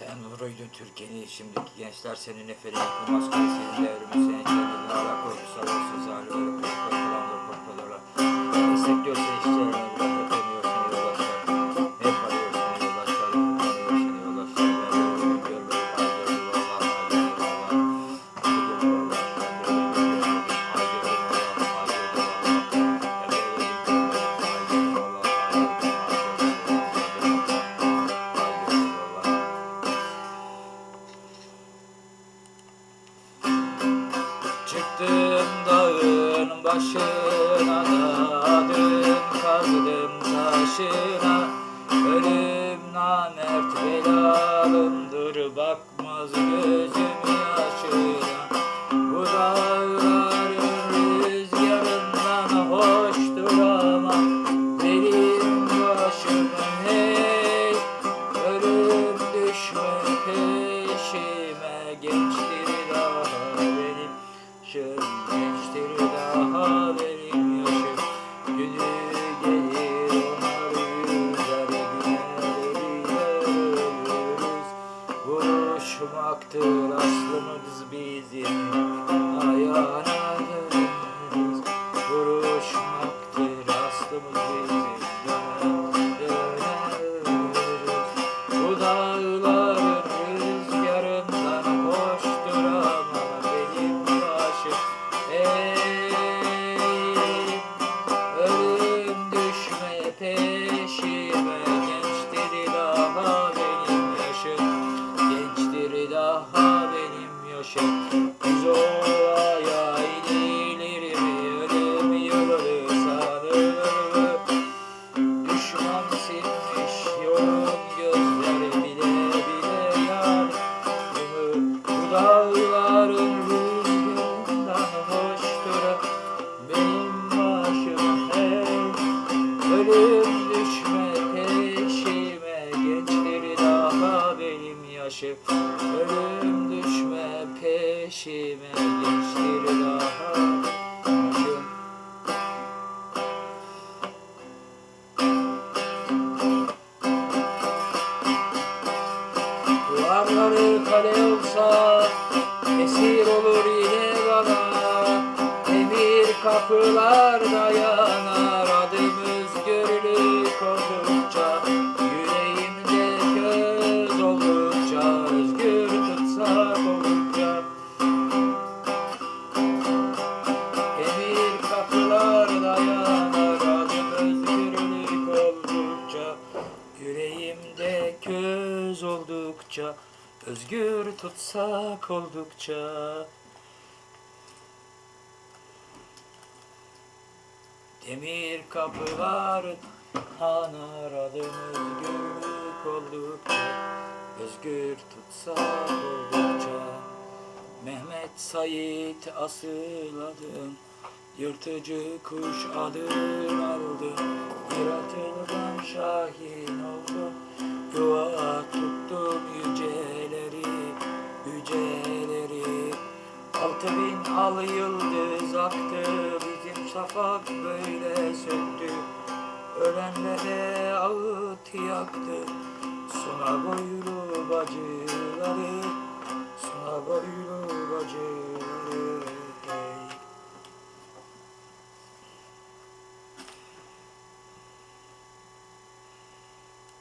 Sen vuruydun Türkiye'ni şimdiki gençler senin efendim yıkılmaz kale senin devrimi senin kendini ala korkusu olsun zalimleri başına dadım kazdım taşına. Ölüm namert belalımdır bakmaz gözüm yaşına. Bu baktım yaşım Ölüm düşme peşime gençleri daha. Yaşım Duvarları kale olsa Esir olur yine bana. Demir kapılar köz oldukça Özgür tutsak oldukça. Demir kapılar anar adım özgürlük oldukça Özgür tutsak oldukça. Mehmet Sait asıladım Yırtıcı kuş adın aldım. Yaratıldım şahin oldum aktı Bizim şafak böyle söktü. Ölenlere ağıt yaktı. Suna boylu bacıları Suna boylu bacıları